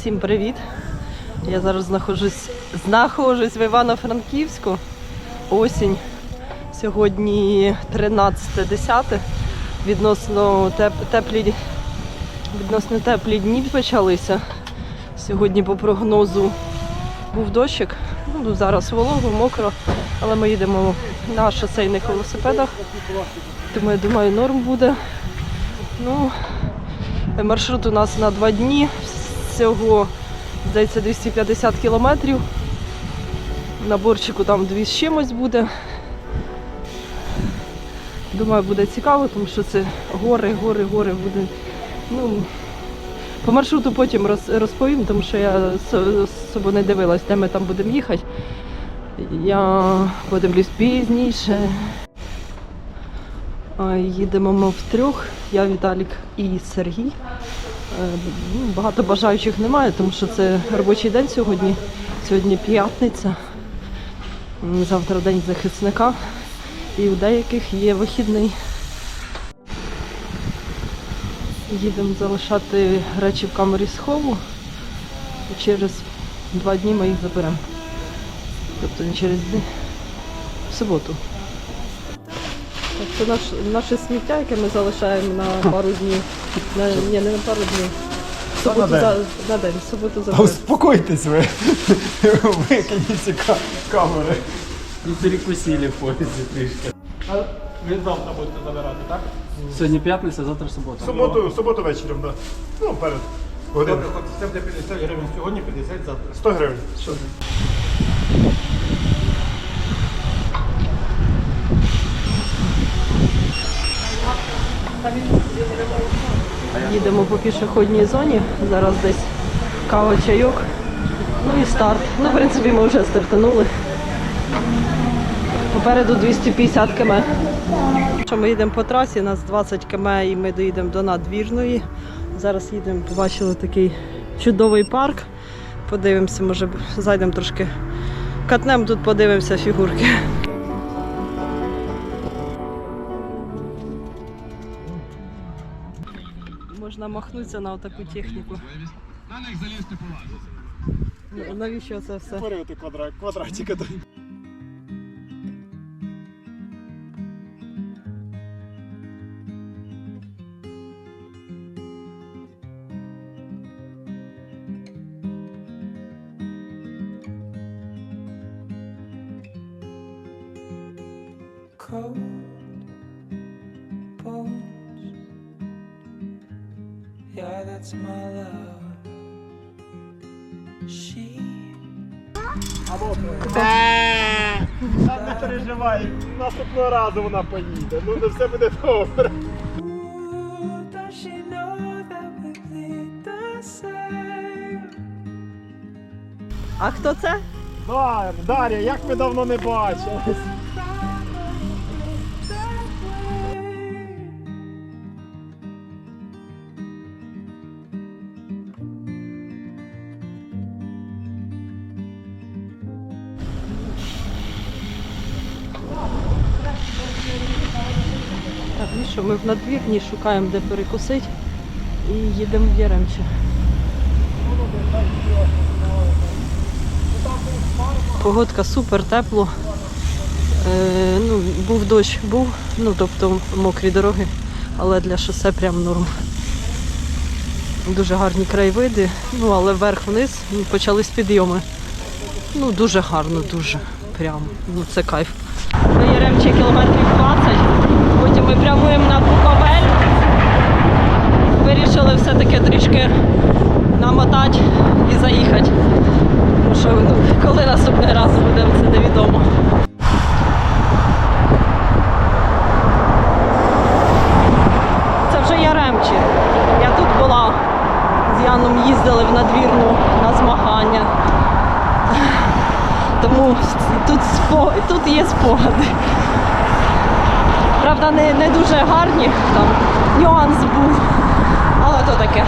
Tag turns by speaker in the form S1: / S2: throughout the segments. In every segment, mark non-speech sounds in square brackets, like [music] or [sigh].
S1: Всім привіт! Я зараз знаходжусь, знаходжусь в Івано-Франківську. Осінь. Сьогодні 13.10. Відносно теп, теплі, відносно теплі дні почалися. Сьогодні по прогнозу був дощик. Ну, зараз волого, мокро, але ми їдемо на шосейних велосипедах. Тому я думаю, норм буде. Ну, маршрут у нас на два дні. Всього, здається, 250 кілометрів. На борчику там дві з чимось буде. Думаю, буде цікаво, тому що це гори, гори, гори буде. Ну, по маршруту потім роз- розповім, тому що я с- собою не дивилась, де ми там будемо їхати. Я подивлюсь пізніше. Їдемо ми втрьох. Я, Віталік і Сергій. Е, ну, Багато бажаючих немає, тому що це робочий день сьогодні. Сьогодні п'ятниця. Завтра день захисника. І у деяких є вихідний. Їдемо залишати речі в камері схову. І через два дні ми їх заберемо. Тобто не через дні, в суботу. Це наш, наше сміття, яке ми залишаємо на пару днів. На, ні, не на пару днів. В
S2: Та на
S1: Суботу
S2: день.
S1: на день, в суботу
S2: успокойтесь ви. [laughs] Викиніть ці ка- камери.
S3: І перекусили в поїзді трішки.
S4: Ви завтра будете забирати, так?
S3: Сьогодні п'ятниця, завтра субота.
S2: В суботу, в суботу вечором, так. Да. Ну, перед.
S4: Добре, хоч це буде 50 гривень сьогодні, 50 завтра.
S2: 100 гривень.
S1: Їдемо по пішохідній зоні. Зараз десь кава, чайок. Ну і старт. Ну, в принципі, ми вже стартанули. Попереду 250 км. Що ми їдемо по трасі, нас 20 км і ми доїдемо до надвірної. Зараз їдемо, побачили такий чудовий парк. Подивимося, може зайдемо трошки. Катнем тут подивимося фігурки. Можна махнутися на таку техніку.
S4: На них залізти поважно.
S1: Ну, Навіщо це все?
S2: Створювати квадрат, квадратика. да.
S5: cold that's my love. She
S2: Не переживай, наступного разу вона поїде. Ну, не все буде добре.
S5: Does she know that we bleed the same?
S1: А хто це?
S2: Дар, Дар'я, як ми давно не бачились.
S1: Ми в надвірні шукаємо, де перекусити і їдемо в Яремче. Погодка супер, тепло. Е, ну, був дощ, був, ну тобто мокрі дороги, але для шосе прям норм. Дуже гарні краєвиди, ну але вверх-вниз почались підйоми. Ну, дуже гарно, дуже. Прям. Ну, це кайф. До Яремче кілометрів 20. Потім ми прямуємо на Буковель. Вирішили все-таки трішки намотати і заїхати. Тому що ну, коли наступний раз будемо, це невідомо. Це вже Яремчі. Я тут була. З Яном їздили в надвірну на змагання. Тому тут, спо... тут є спогади. Правда, не, не дуже гарні, там нюанс був, але то таке.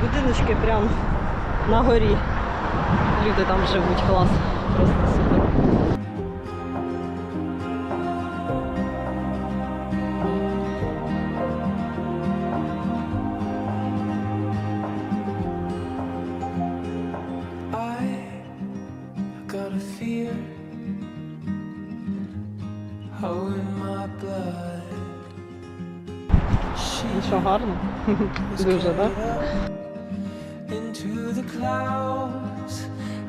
S1: Будиночки прямо на горі. Люди там живуть, клас. просто Ну що, гарно? Дуже, так? [laughs]
S5: into the clouds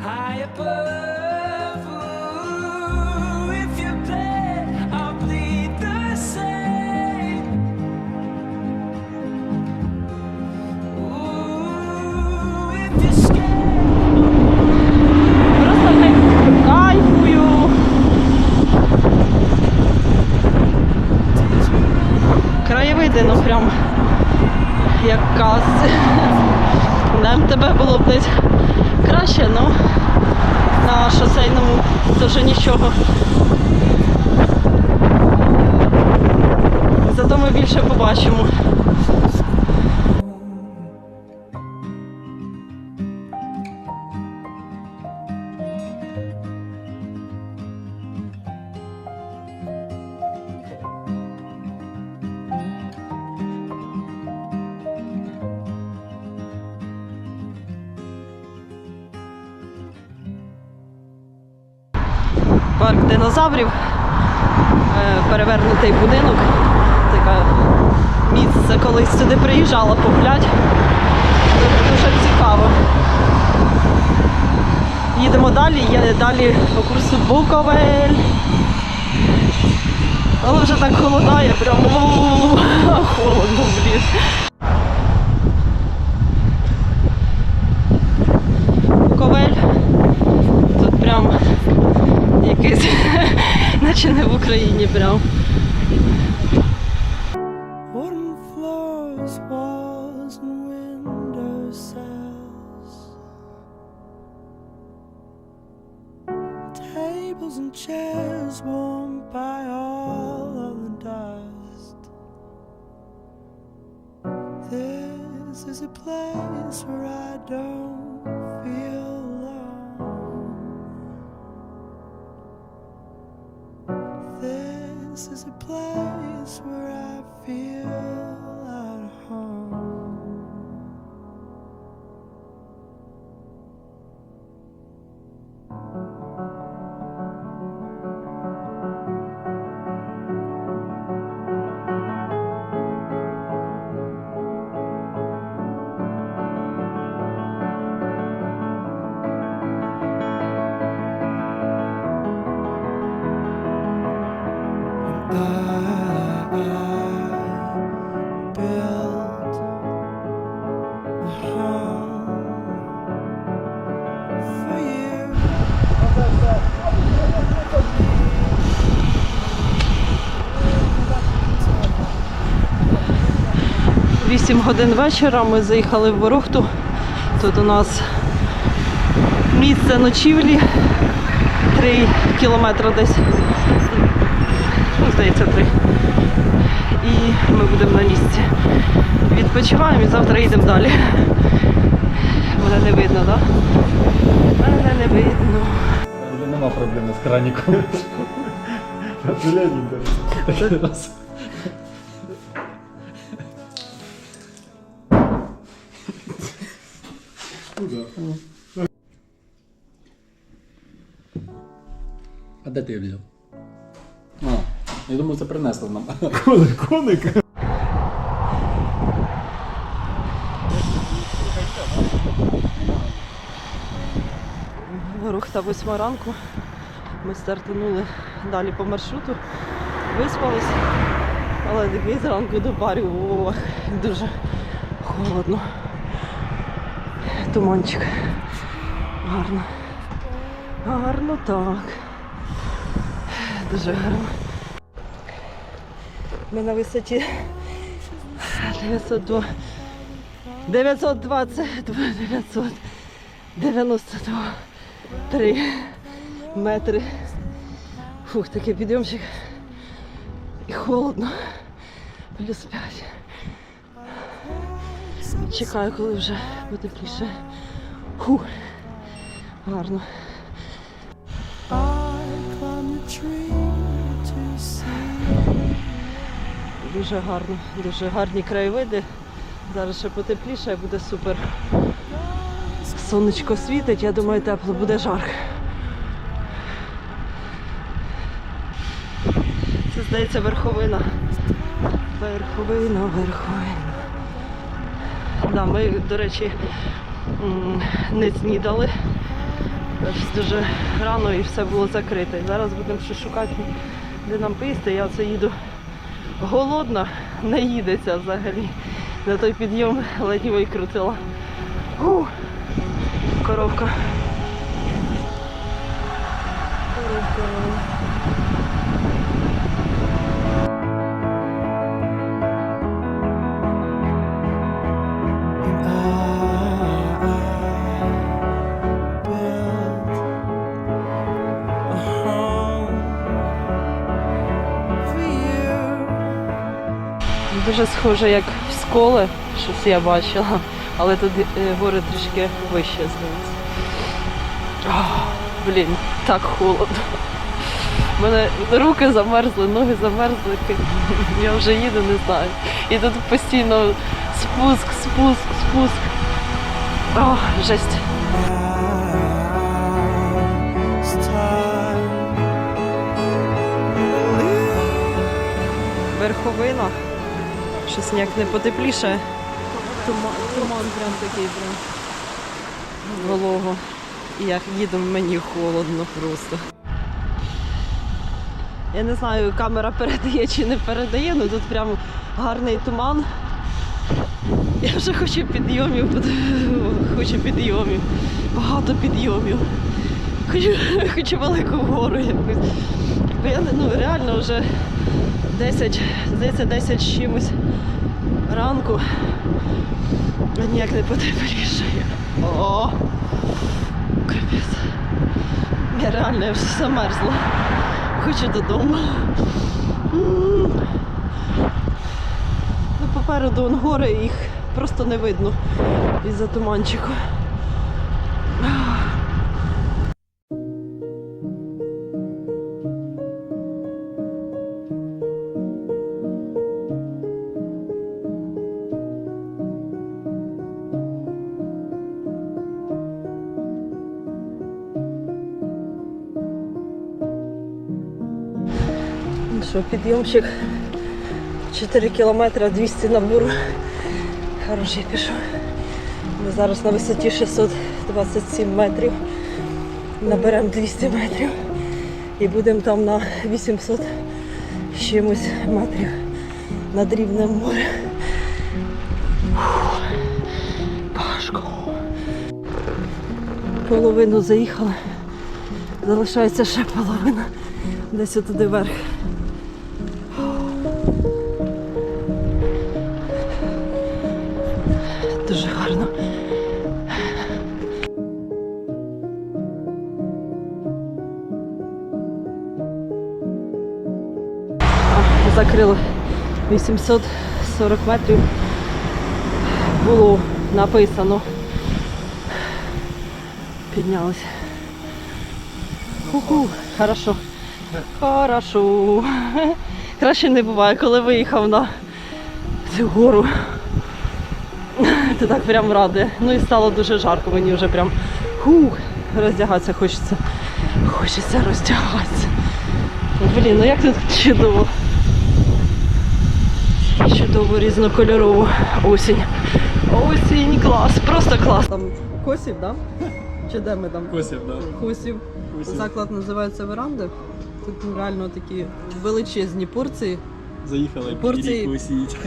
S5: high above. Ooh, if you bled, I'll bleed the same. Ooh, if you're scared.
S1: Просто не кайфую. Краєвиди, ну прям Як казці. [laughs] На МТБ було б десь краще, але на шосейному дуже нічого. Зато ми більше побачимо. Парк динозаврів, е, перевернутий будинок. Таке місце, колись сюди приїжджала погулять. Дуже цікаво. Їдемо далі, є далі по курсу Буковель. Але вже так холодає, прям холодно, блін. Буковель. Тут прям якийсь, наче не в Україні 8 годин вечора ми заїхали в Ворохту. Тут у нас місце ночівлі. 3 кілометри десь. Ну, здається, 3. І ми будемо на місці. Відпочиваємо і завтра йдемо далі. Мене не видно, так? Да? Мене не видно.
S3: Нема проблеми з
S2: краником. [laughs] Оцелянім.
S3: раз. А де ти її взяв? А, я думаю, це принесли нам. [laughs]
S2: Коник, коник.
S1: Рух та восьма ранку. Ми стартанули далі по маршруту, виспались, але такий зранку до барів, ох, дуже холодно. Туманчик. Гарно. Гарно так. Дуже гарно. Ми на висоті 902. 922, 992, 3 метри. Фух, такий підйомчик. І холодно. Плюс 5. Чекаю, коли вже потепліше. Фух. Гарно. Дуже гарно, дуже гарні краєвиди. Зараз ще потепліше, буде супер. Сонечко світить, я думаю, тепло буде жарко. Це здається верховина. Верховина, верховина. Да, ми, до речі, не снідали. Щось Дуже рано і все було закрите. Зараз будемо ще шукати, де нам поїсти. Я оце їду голодна, не їдеться взагалі. На той підйом ледь не викрутила. Фу. Коровка. Коровка. Дуже схоже, як в сколи, щось я бачила, але тут е, гори трішки вище здається. Блін, так холодно. У мене руки замерзли, ноги замерзли. [laughs] Я вже їду, не знаю. І тут постійно спуск, спуск, спуск. О, жесть. Верховина. Щось ніяк не потепліше. Туман, туман прям такий прям. Волого. І як їду, мені холодно просто. Я не знаю, камера передає чи не передає, але тут прям гарний туман. Я вже хочу підйомів, хочу підйомів. Багато підйомів. Хочу, [laughs] хочу велику гору якусь. Бо я ну, реально вже 10, здається, 10 з чимось ранку. Ніяк не потеплішає. О! Капець. Я реально я вже замерзла. Хочу додому. Ну, попереду он гори, їх просто не видно із-за туманчику. Що, підйомчик 4 кілометри 200 набору. Хороший пішов. Ми зараз на висоті 627 метрів. Наберемо 200 метрів і будемо там на 800 чимось метрів над рівнем моря. Важко. Половину заїхали. Залишається ще половина. Десь туди вверх. 840 метрів. Було написано. Піднялися. Ху-ху, хорошо. Хорошо. Краще не буває, коли виїхав на цю гору. Ти так прям радує. Ну і стало дуже жарко, мені вже прям хух, роздягатися хочеться. Хочеться роздягатися. Блін, ну як тут чудово. Чудово різнокольорово осінь. Осінь, клас, просто клас. Там косів, так? Да? Чи де ми там?
S3: Косів, да.
S1: Косів. Заклад називається Веранда. Тут реально такі величезні порції.
S3: Заїхали
S1: Порції.
S3: пірійку сіять.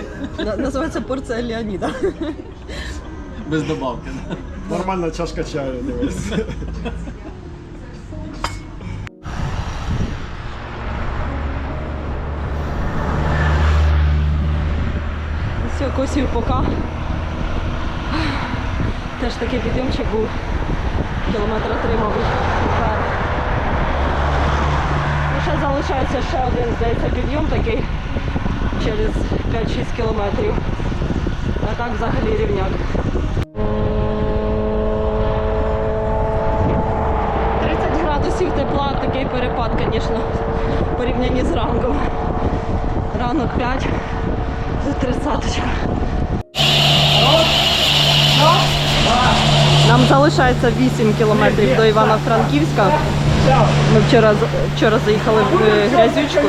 S1: Називається порція Леоніда.
S3: Без добавки.
S2: Нормальна чашка чаю, дивись.
S1: Косів пока. Теж такий підйомчик був. Кілометра три, мабуть. вверх. Ну, залишається ще один, здається, підйом такий через 5-6 кілометрів. А так взагалі рівняк. 30 градусів тепла такий перепад, звісно, порівнянні з ранком. Ранок 5, це тридцяточка. Нам залишається 8 кілометрів до Івано-Франківська. Ми вчора, вчора заїхали в е, грязючку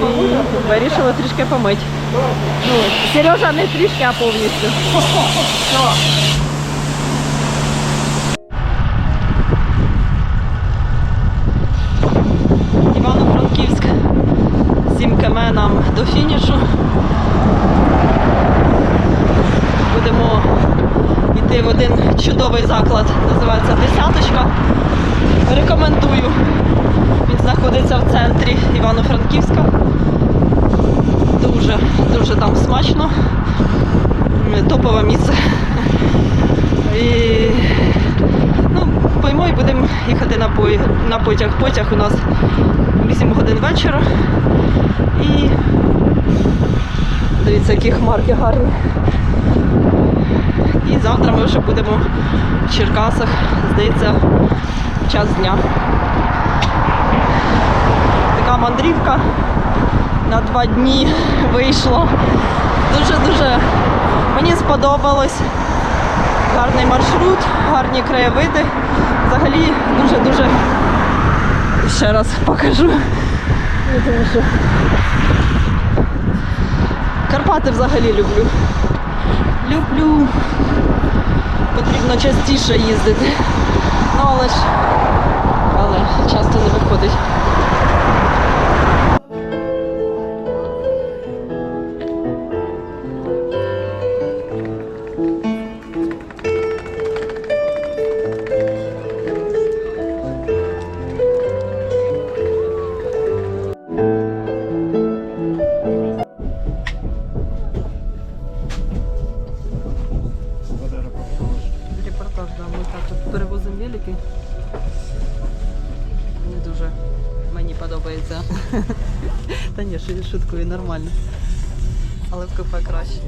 S1: і вирішили трішки помити. Ну, Сережа не трішки, а повністю. Івано-Франківськ. 7 км нам до фінішу. Будемо йти в один чудовий заклад, називається Десяточка. Рекомендую. Він знаходиться в центрі Івано-Франківська. Дуже, дуже там смачно. Топове місце. І, ну, поймо і будемо їхати на, пой- на потяг. Потяг у нас 8 годин вечора. І дивіться, які хмарки гарні. І завтра ми вже будемо в Черкасах, здається, час дня. Така мандрівка на два дні вийшло. Дуже-дуже мені сподобалось. Гарний маршрут, гарні краєвиди. Взагалі дуже-дуже ще раз покажу. Карпати взагалі люблю. Люблю. Потрібно частіше їздити. Ну але ж але часто не виходить. Та ні, шу- шуткую, нормально. Але в кафе краще.